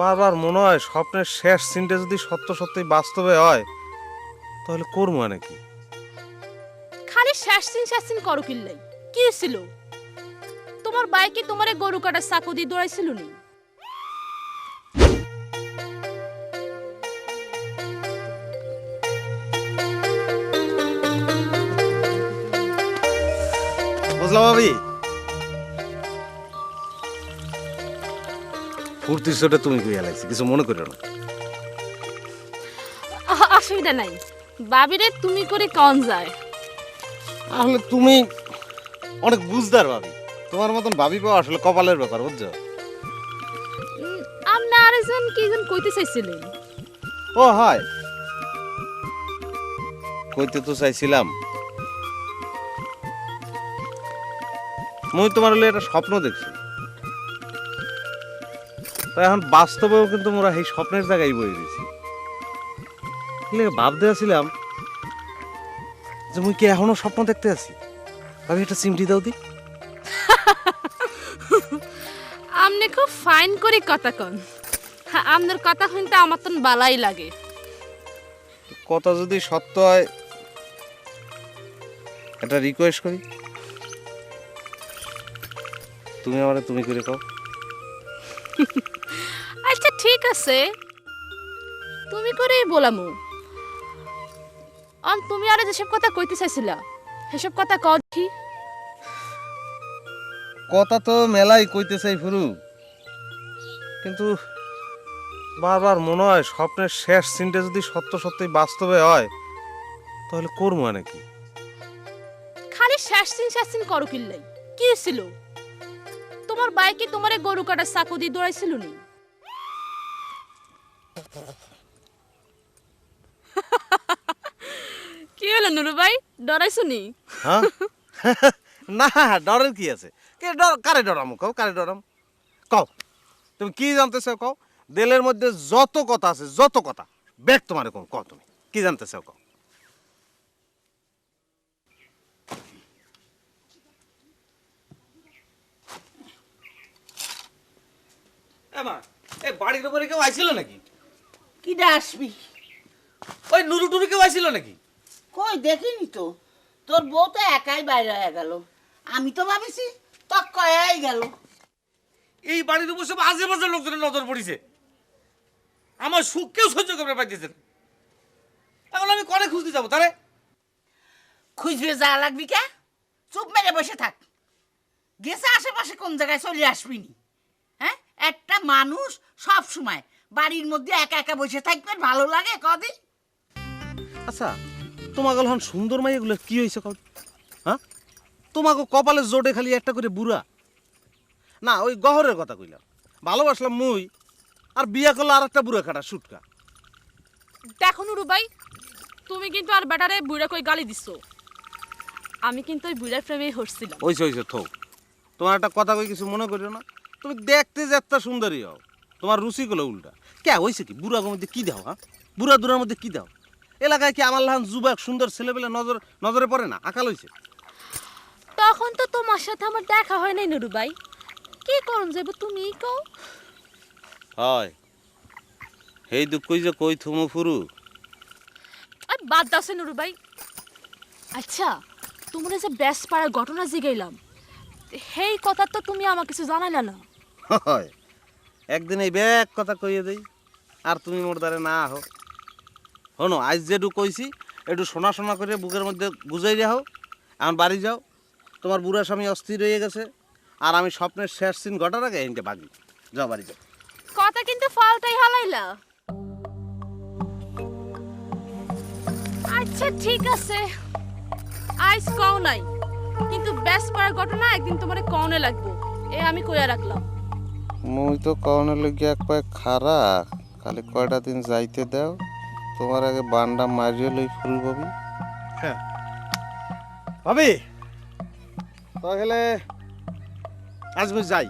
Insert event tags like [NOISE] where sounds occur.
বারবার মনে হয় স্বপ্নের শেষ সিনটা যদি সত্য সত্যই বাস্তবে হয় তাহলে করব নাকি খালি শ্যাসিন শ্যাসিন করো কিল্লাই কি ছিল? তোমার বাইকে তোমারে গরু কাটার চাকু দিয়ে দৌড়াইছিল নি? বুঝলাম ভাবি? ফুর্তির চোটে তুমি কইয়া লাগছি কিছু মনে করিও না। অসুবিধা নাই। বাবিরে তুমি করে কন যায়। আসলে তুমি অনেক বুঝদার ভাবি তোমার মতন ভাবি পাওয়া আসলে কপালের ব্যাপার বুঝছ? আপনি আরেকজন কি যেন কইতে চাইছিলেন? ও হয়। কইতে তো চাইছিলাম। মুই তোমার হলে একটা স্বপ্ন দেখছি। তো এখন বাস্তবেও কিন্তু মোরা এই স্বপ্নের জায়গায় বই দিছি ভাবতে আছিলাম যে মুই কি এখনও স্বপ্ন দেখতে আছি? ভাবি একটা চিমটি দাও দি। আপনি খুব ফাইন করে কথা কন। হ্যাঁ, আপনার কথা শুনতে আমার তো বালাই লাগে। কথা যদি সত্য হয় একটা রিকোয়েস্ট করি। তুমি আমারে তুমি করে কও। [LAUGHS] আচ্ছা ঠিক আছে। তুমি করেই বলামু। অন তুমি আরে যেসব কথা কইতে চাইছিলা সেসব কথা কও কি কথা তো মেলাই কইতে চাই ফুরু। কিন্তু বারবার মনে হয় স্বপ্নের শেষ সিনটা যদি সত্য সত্যই বাস্তবে হয় তাহলে করব নাকি খালি শ্যাসিন শ্যাসিন করো কিল্লাই। কি ছিল তোমার বাইকে তোমারে গরু কাটার চাকু দিয়ে দৌড়াইছিল নি? [LAUGHS] কি হলো নুরু ভাই? ডরাইছো নি? হ্যাঁ? [LAUGHS] না ডরের কি আছে? কে ডর কারে ডরামো কও কারে ডরাম? কও তুমি কি জানতে চাও কও? দিলের মধ্যে যত কথা আছে যত কথা ব্যাগ তোমার কম কও তুমি কি জানতে চাও কও এই বাড়ির উপরে কেউ আইছিল নাকি? কিটা আসবি? ওই নুরু টুরু কেউ আইছিল নাকি? কই দেখিনি তো। তোর বউ তো একাই বাইরে হয়ে গেল। আমি তো ভাবিছি তক কয়াই গেল। এই বাড়ির উপর সব আজে বাজে লোকজনের নজর পড়িছে। আমার সুখ কেউ সহ্য করতে পারতেছে না। এখন আমি কনে খুঁজতে যাব তারে খুঁজবে যা লাগবি কে? চুপ মেরে বসে থাক। গেছে আশেপাশে কোন জায়গায় চলে আসবি নি? হ্যাঁ? একটা মানুষ সব সময় বাড়ির মধ্যে একা একা বসে থাকবে ভালো লাগে কদিন আচ্ছা তোমাকে হন সুন্দর মাই এগুলো কি হয়েছে কও? হ্যাঁ? তোমাকে কপালে জোটে খালি একটা করে বুড়া। না ওই গহরের কথা কইলাম। ভালোবাসলাম মুই আর বিয়া করল আর একটা বুড়া খাটা সুটকা। দেখো নুরু ভাই তুমি কিন্তু আর বেটারে বুড়া কই গালি দিছো। আমি কিন্তু ওই বুড়ার প্রেমেই হরছিলাম। ওইসে ওইসে থৌ। তোমার একটা কথা কই কিছু মনে করিও না? তুমি দেখতে যে একটা সুন্দরী হও। তোমার রুচি গুলো উল্টা। কে হয়েছে কি? বুড়া মধ্যে কি দাও হ্যাঁ? বুড়া দুরার মধ্যে কি দাও এলাকায় কি আমার লাহান যুবক সুন্দর ছেলেবেলে নজর নজরে পড়ে না? আকাল হয়েছে তখন তো তোমার সাথে আমার দেখা হয় নাই নুরু ভাই। কি করুন যাব তুমি কও। হয়। সেই দুঃখই যে কই থুমু ফুরু? আর বাদ দাও সে নুরু ভাই। আচ্ছা তোমার যে ব্যাস পাড়ার ঘটনা জিগাইলাম সেই কথা তো তুমি আমাকে কিছু জানাইলা না। হয়। একদিন এই ব্যাগ কথা কইয়ে দেই, আর তুমি মোর দ্বারে না আহো। হনো, আজ যেটু কইছি, একটু শোনা শোনা করে বুকের মধ্যে বুঝাই রাখো এখন বাড়ি যাও। তোমার বুড়া স্বামী অস্থির হয়ে গেছে, আর আমি স্বপ্নের শেষ সিন ঘটার আগে এনকে ভাগি যাও বাড়ি যাও। কথা কিন্তু ফালটাই হালাইলা। আচ্ছা ঠিক আছে। আইস কও নাই, কিন্তু ব্যাস পাড়ার ঘটনা একদিন তোমারে কওনে লাগবো। এ আমি কইয়া রাখলাম। মুই তো কওনের লগে এক পায়ে খারা খালি কয়টা দিন যাইতে দাও, তোমার আগে বান্ডা মারিয়ে লই ফুল ভাবি হ্যাঁ। ভাবি, তাহলে আজ মুই যাই।